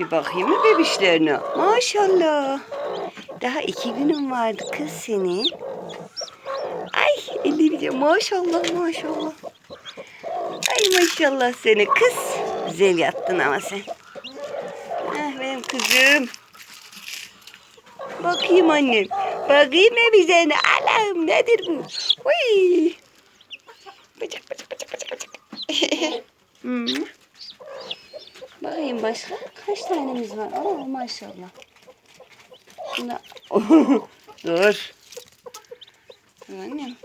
Bir bakayım mı bebişlerine? Maşallah. Daha iki günün vardı kız senin. Ay elleri maşallah maşallah. Ay maşallah seni kız. Güzel yattın ama sen. Ah benim kızım. Bakayım annem. Bakayım mı bize ne? Allah'ım nedir bu? Uy. Bacak bacak bacak bacak bacak. Hmm. Bakayım başka kaç tanemiz var? Aa maşallah. Dur. Dur annem.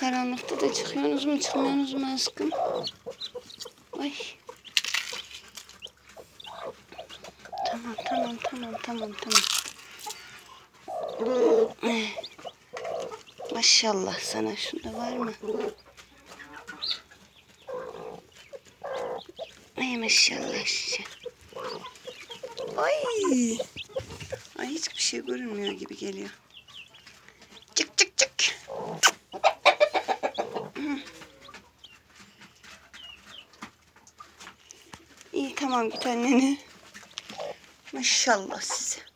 Karanlıkta da çıkıyorsunuz mu çıkmıyorsunuz mu aşkım? Ay. Tamam tamam tamam tamam tamam. Eh. Maşallah sana şunda var mı? Ay maşallah size. Ay. Ay hiçbir şey görünmüyor gibi geliyor. Çık çık çık. İyi tamam bir tane. Maşallah size.